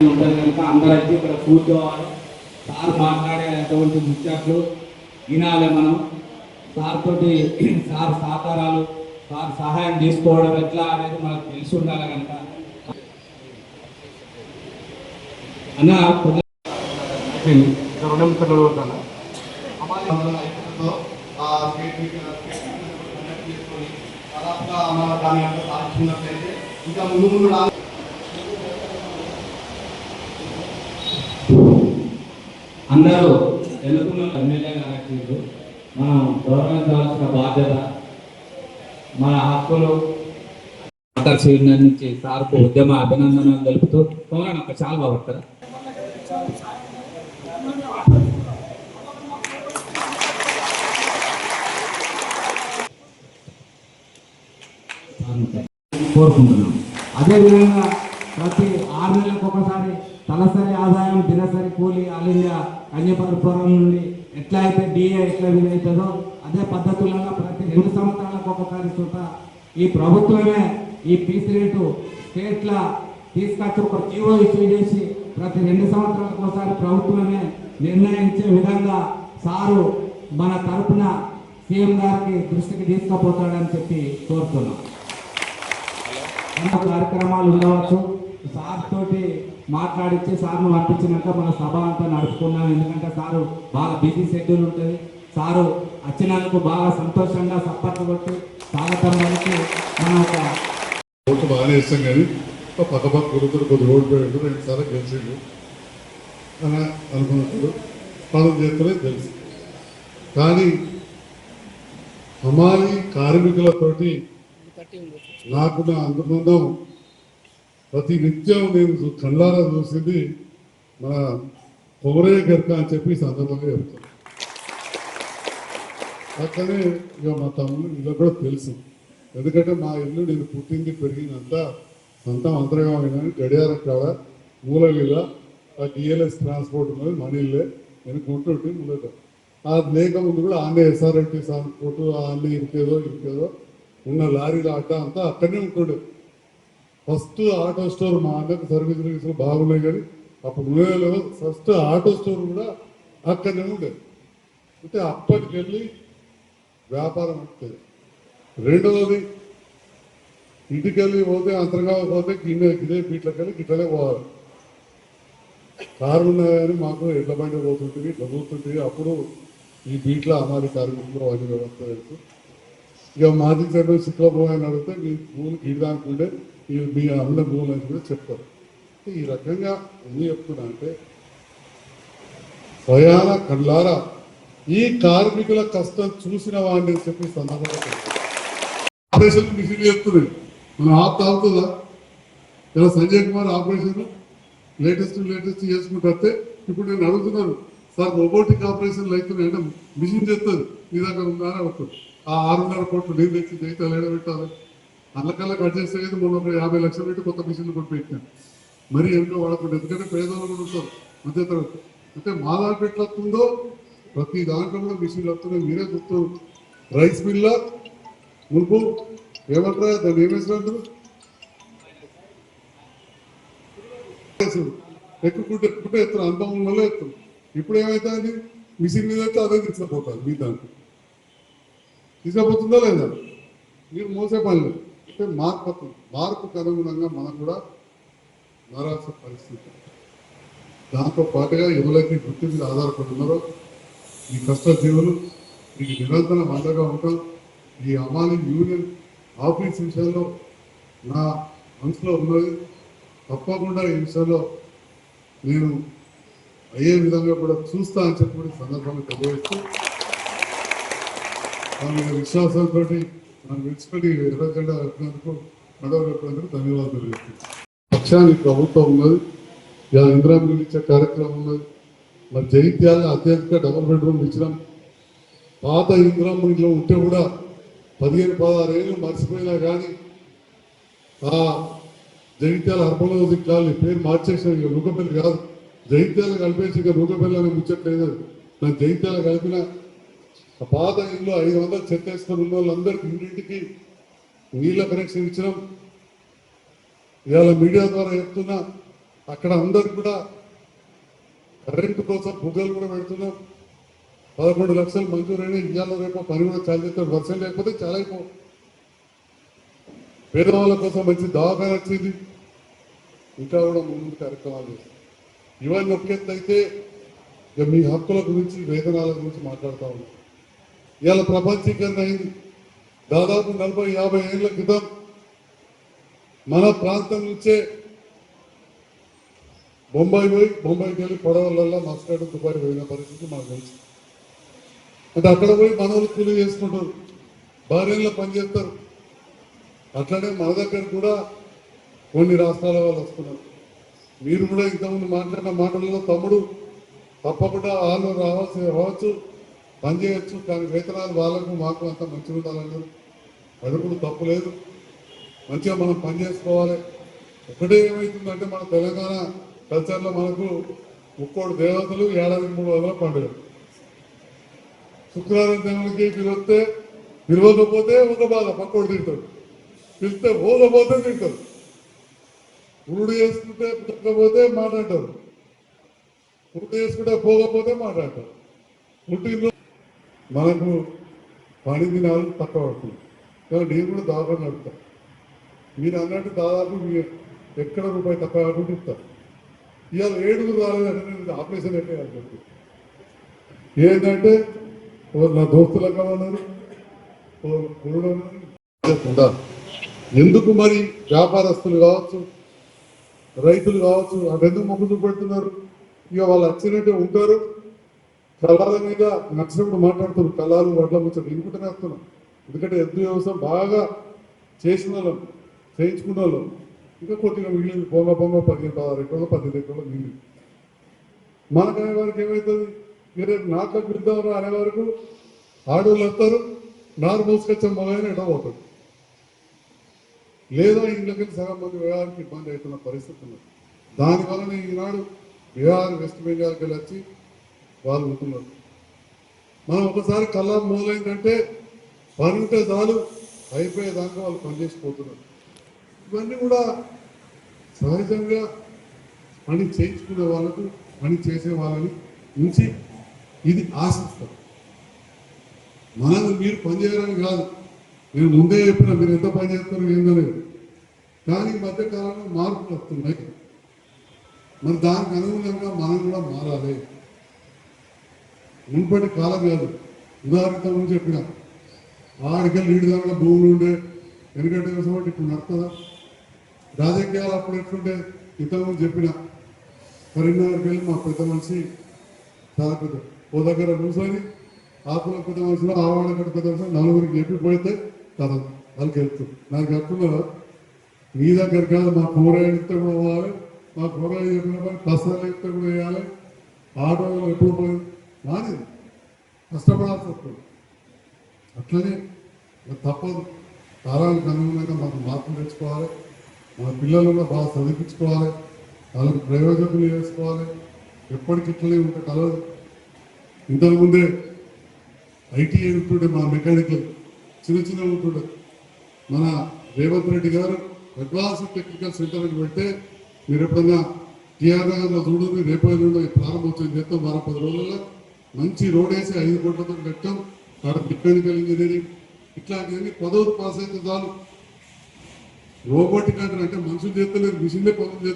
ఉంటుంది కనుక అందరూ అయితే ఇక్కడ కూర్చోవాలి. సార్ మాట్లాడేటువంటి ముచ్చట్లు వినాలి మనం. సార్ తోటి సార్ సహకారాలు సార్ సహాయం తీసుకోవడం ఎట్లా అనేది మనకు తెలిసి ఉండాలి కనుక. అన్న రెండు నిమిషాలు అడుగుతాను ఇంకా ముందు ముందు అందరూ ఎన్నుకున్న ఎమ్మెల్యే గారు మనం గౌరవించవలసిన బాధ్యత మన హక్కులు నుంచి సార్కు ఉద్యమ అభినందనలు తెలుపుతూ పౌరాణ ఒక చాలా బాగుంటారు కోరుకుంటున్నాం. అదేవిధంగా ప్రతి ఆరు నెలలకు ఒకసారి తలసరి ఆదాయం దినసరి కూలి ఆల్ ఇండియా కన్యపరపురం నుండి ఎట్లా అయితే డిఏ ఎట్లా వీలవుతుందో అదే పద్ధతులలో ప్రతి రెండు సంవత్సరాలకు ఒకసారి చూట ఈ ప్రభుత్వమే ఈ పీస్ రేటు స్టేట్ల తీసుకొచ్చి ఒక జీవో ఇష్యూ చేసి ప్రతి రెండు సంవత్సరాలకు ఒకసారి ప్రభుత్వమే నిర్ణయించే విధంగా సారు మన తరపున సీఎం గారికి దృష్టికి తీసుకుపోతాడని చెప్పి కోరుతున్నాం. కార్యక్రమాలు ఉండవచ్చు. సార్ తోటి మాట్లాడించి సార్ను పంపించినాక మన సభ అంతా నడుపుకున్నాం. ఎందుకంటే సారు బాగా బిజీ షెడ్యూల్ ఉంటుంది. సారు వచ్చినందుకు బాగా సంతోషంగా సప్పట్లు కొట్టి స్వాగతం పలికి మనం ఒక ఓటు బాగానే ఇస్తాం కానీ పక్క పక్క కొడుకులు కొద్ది ఓటు రెండు సార్లు గెలిచిండు అని అనుకున్నప్పుడు పనులు చేస్తూనే తెలుసు. కానీ హమాలి కార్మికులతోటి నాకున్న అనుబంధం ప్రతి నిత్యం నేను కళ్ళారా చూసింది మన కొమరయ్య గర్క అని చెప్పి సందర్భంగా చెప్తాను. అట్లనే ఇక మా తమ్ముడు ఇలా కూడా తెలుసు. ఎందుకంటే మా ఇల్లు నేను పుట్టింది పెరిగినంత సొంతం అంతర్గమైన గడియారం కాడ మూల ఆ డిఎల్ఎస్ ట్రాన్స్పోర్ట్ ఉన్నది మన ఇల్లే. నేను గుంటుంటే మూలట ఆ లేక ముందు కూడా ఆన్నే ఎస్ఆర్ఎంటీ ట్రాన్స్పోర్ట్ ఆన్నే ఇంకేదో ఇంకేదో ఉన్న లారీల ఆట అంతా అక్కడనే ఉంటుండే. ఫస్ట్ ఆటో స్టోర్ మా అన్నకు సర్వీస్ రిలీజ్లు బాగున్నాయి కానీ అప్పుడు నువ్వేలో ఫస్ట్ ఆటో స్టోర్ కూడా అక్కడనే ఉండేది. అంటే అప్పటికెళ్ళి వ్యాపారం అంటే రెండవది ఇంటికెళ్ళి పోతే అంతర్గా పోతే గిన్నె గిన్నె పీట్లకెళ్ళి గిట్లనే పోవాలి. కారు ఉన్నాయని మాకు ఎడ్ల బండి పోతుంటుంది ఇట్లా పోతుంటుంది. అప్పుడు ఈ బీట్ల అమాలి కార్మికులు అవన్నీ వ్యవస్థ ఇక మాజీ సర్వీస్ సిక్లో పోయని అడిగితే మీ భూములు గీయడానికుండే ఈ మీ అని కూడా చెప్తారు ఈ రకంగా ఎన్ని చెప్తున్నా అంటే స్వయాన కళ్ళారా ఈ కార్మికుల కష్టం చూసిన వాడిని అని చెప్పి సందర్భంగా ఆపరేషన్ మిషన్ చేస్తుంది. మనం ఆప్ తాగుతుందా ఇలా Sanjay Kumar operation latest latest చేసుకుంటే వస్తే ఇప్పుడు నేను అడుగుతున్నాను సార్ రోబోటిక్ ఆపరేషన్లు అవుతున్నాయి అంటే మిషన్ చేస్తుంది. మీ దగ్గర ఉన్నారా? అవుతుంది ఆ ఆరున్నర కోట్లు నేను తెచ్చి జీతాలు ఎడబెట్టాలి అల్లకల్లా కట్ చేస్తే కదా మొన్న ఒక యాభై లక్షలు పెట్టి కొత్త మిషన్లు కొట్టి పెట్టాను మరి ఎంతో వాడకుండా? ఎందుకంటే పేదవాళ్ళు కూడా ఉంటారు. మధ్యతరగతి అంటే మా దాంట్లో ఎట్లా వస్తుందో ప్రతి దాంట్లో కూడా మిషన్లు వస్తున్నాయి. మీరే గుర్తు. రైస్ మిల్ల మునుపు ఏమంటారా? దాన్ని ఏమేసినట్టు ఎక్కుకుంటే ఎక్కుంటే ఎత్తారు. అనుభవంలో వల్ల ఎత్తారు. ఇప్పుడు ఏమవుతుంది మిషన్ మీద అయితే అదే తీసుకుపోతారు మీ దాంట్లో. తీసుకుపోతుందా లేదా? మీరు మోసే పని లేదు అంటే మార్పు మార్పుకు అనుగుణంగా మనకు కూడా మారాల్సిన పరిస్థితి. దాంతో పాటుగా ఎవరైతే వృత్తి మీద ఆధారపడి ఉన్నారో ఈ కష్టజీవులు మీకు నిరంతరం అండగా ఉంటాం. ఈ అమాలి యూనియన్ ఆఫీస్ విషయంలో నా మనసులో ఉన్నది. తప్పకుండా ఈ విషయంలో నేను అయ్యే విధంగా కూడా చూస్తా అని చెప్పి సందర్భంగా తెలియజేస్తూ విశ్వాసంతో నన్ను విడిచిపెట్టి ఎర్ర జెండా పెట్టినందుకు నడవ పెట్టినందుకు ధన్యవాదాలు పక్షానికి ప్రభుత్వం ఉన్నది ఇలా ఇందిరా మిల్లు ఇచ్చే కార్యక్రమం ఉన్నది. మరి జైత్యాల అత్యధిక డబుల్ బెడ్రూమ్ ఇచ్చినాం. పాత ఇందిరా మిల్లులో ఉంటే కూడా పదిహేను పదహారు ఏళ్ళు మర్చిపోయినా కానీ ఆ జైత్యాల అర్బన్ కాలనీ పేరు మార్చేసిన ఇక నూకపల్లి కాదు. జైత్యాలు కలిపేసి ఇక నూకపల్లి అనే ముచ్చట్లేదు. నాకు జైత్యాలు కలిపిన పాత ఇల్లు ఐదు వందలు చెత్త వేసుకొని ఉన్న వాళ్ళందరికీ ఇంటింటికి నీళ్ళ కనెక్షన్ ఇచ్చినాం. ఇవాళ మీడియా ద్వారా చెప్తున్నా అక్కడ అందరికి కూడా కరెంటు కోసం బుగ్గలు కూడా పెడుతున్నాం. పదకొండు లక్షలు మంజూరైన ఇవాళ రేపు పని కూడా చాలా వర్షం లేకపోతే చాలా అయిపో. పేదవాళ్ళ కోసం మంచి దవాఖాన వచ్చింది. ఇంకా కూడా ముందు కార్యక్రమాలు ఇవన్నీ ఒక అయితే ఇక మీ హక్కుల గురించి వేతనాల గురించి మాట్లాడుతూ ఉన్నాం. ఇవాళ ప్రపంచీకరణ అయింది. దాదాపు నలభై యాభై ఏళ్ళ క్రితం మన ప్రాంతం నుంచే బొంబాయి పోయి బొంబాయికి వెళ్ళి పడవలలో మస్కట్ దుబాయ్ పోయిన పరిస్థితి మాకు తెలుసు. అంటే అక్కడ పోయి మనవులు కూలి చేసుకుంటారు. భార్యలో పనిచేస్తారు. అట్లనే మన దగ్గర కూడా కొన్ని రాష్ట్రాల వాళ్ళు వస్తున్నారు. మీరు కూడా ఇంతకుముందు మాట్లాడిన మాటలలో తమ్ముడు తప్పకుండా వాళ్ళు రావాల్సి రావచ్చు. పనిచేయచ్చు కానీ వేతనాలు వాళ్ళకు మాకు అంత మంచిగా ఉండాలన్నారు అది కూడా తప్పు లేదు. మంచిగా మనం పని చేసుకోవాలి. ఒకటే ఏమవుతుందంటే మన తెలంగాణ కల్చర్లో మనకు ముక్కోడు దేవతలు ఏడాదికి మూడు వందల పండుగ శుక్రవారం దేవునికి పిలిస్తే పిలవకపోతే ఒక బాధ పక్కోడు తింటాడు పిలిస్తే పోకపోతే తింటారు. పురుడు చేసుకుంటే పుట్టకపోతే మాట్లాడతారు. పురుడు చేసుకుంటే పోకపోతే మాట్లాడతారు. పుట్టిన మనకు పని దినాలు తక్కువ పడుతుంది కాబట్టి నేను కూడా దాదాపు నడుపుతా. మీరు అన్నట్టు దాదాపు ఎక్కడ రూపాయి తక్కువ కాకుండా ఇస్తారు. ఇవాళ ఏడుగురు రాలేదంటే నేను ఆపరేషన్ ఎట్టే అనుకుంటుంది ఏంటంటే ఓ నా దోస్తులు కావాలన్నారు ఓ ఎందుకు మరి వ్యాపారస్తులు కావచ్చు రైతులు కావచ్చు ఎందుకు మొగ్గు చూపెడుతున్నారు? ఇక వాళ్ళు వచ్చినట్టే ఉంటారు. కళాల మీద నచ్చినప్పుడు మాట్లాడుతారు కళాలు వడ్ల ముచ్చట ఇంకుంటూనే వస్తున్నాం ఎందుకంటే ఎద్దు వ్యవసాయం బాగా చేసిన వాళ్ళం చేయించుకున్న వాళ్ళం. ఇంకా కొద్దిగా మిగిలింది. పొంగ పొంగ పదిహేను పదహారు ఎకరాలు పదిహేను ఎకరాలు మిగిలింది. మనకనే వారికి ఏమవుతుంది మీరు నాట్లకు విద్దారు అనే వరకు ఆడవాళ్ళు వస్తారు. నారు మోసుకొచ్చే మగైన ఎడవ పోతాడు లేదా ఇంట్లోకి సగం మంది వ్యవహారానికి ఇబ్బంది అవుతున్న పరిస్థితి ఉన్నది దానివలన ఈనాడు బీహార్ వెస్ట్ బెంగాల్కి వెళ్ళి వచ్చి వాళ్ళు ఉంటున్నారు మనం ఒకసారి కల్లా మొదలైందంటే పని ఉంటే చాలు అయిపోయేదాకా వాళ్ళు పనిచేసిపోతున్నారు. ఇవన్నీ కూడా సహజంగా పని చేయించుకునే వాళ్ళకు పని చేసే వాళ్ళని నుంచి ఇది ఆశిస్తాం మనం మీరు పనిచేయాలని కాదు. నేను ముందే చెప్పిన మీరు ఎంత పని చేస్తారో ఏందో లేదు. కానీ ఈ మధ్య కాలంలో మార్పులు వస్తున్నాయి. మరి దానికి అనుగుణంగా మనం కూడా మారాలి. మునుపటి కాలం కాదు. ఉదాహరణ ముందు చెప్పిన ఆడికెళ్ళి నీటి దాంట్లో భూములు ఉండే ఎందుకంటే వ్యవసాయం ఇప్పుడు నడుతుందా రాజకీయాలు అప్పుడు ఎట్లుంటే ఇంతకుముందు చెప్పిన కరీంనగర్కి వెళ్ళి మా పెద్ద మనిషి చాలా పెద్ద ఓ దగ్గర కూర్చొని ఆకుల పెద్ద మనిషిలో ఆవాడ పెద్ద మనిషి నలుగురికి చెప్పి పోయితే కదా వాళ్ళకి వెళ్తుంది నాకు చెప్తున్నారు మీ దగ్గర కాదు మా కూరగాయలు కూడా పోవాలి మా కూరగాయలు చెప్పిన పని కష్టాలు కూడా వేయాలి ఆటోలు ఎప్పుడు పోయి మాది కష్టపడాల్సి వస్తుంది అట్లనే తప్పదు. కాలానికి అనుగుణంగా మనం మార్పులు తెచ్చుకోవాలి. మన పిల్లలు కూడా బాగా చదివించుకోవాలి. వాళ్ళకి ప్రయోజకులు చేసుకోవాలి ఎప్పటికి ఇట్లనే ఉంటే కలదు. ఇంతకు ముందే ఐటీ ఉంటుండే మా మెకానికల్. చిన్న చిన్న ఉంటుండే. మన రేవంత్ రెడ్డి గారు అడ్వాన్స్ టెక్నికల్ సెంటర్ అని పెడితే మీరు ఎప్పుడన్నా టీఆర్ నగర్లో చూడండి రేపు ఎల్లుండి ప్రారంభోత్సవం చేస్తాం. వారం పది రోజుల్లో మంచి రోడ్ వేసి ఐదు కోట్లతో కట్టాం. తర్వాత మెకానికల్ ఇంజనీరింగ్. ఇట్లాంటివన్నీ పదవి పాస్ అయితే చాలు. రోబోటిక్ అంటారు అంటే మనుషులు చేస్తలేరు మిషన్లే పనులు చేస్తారు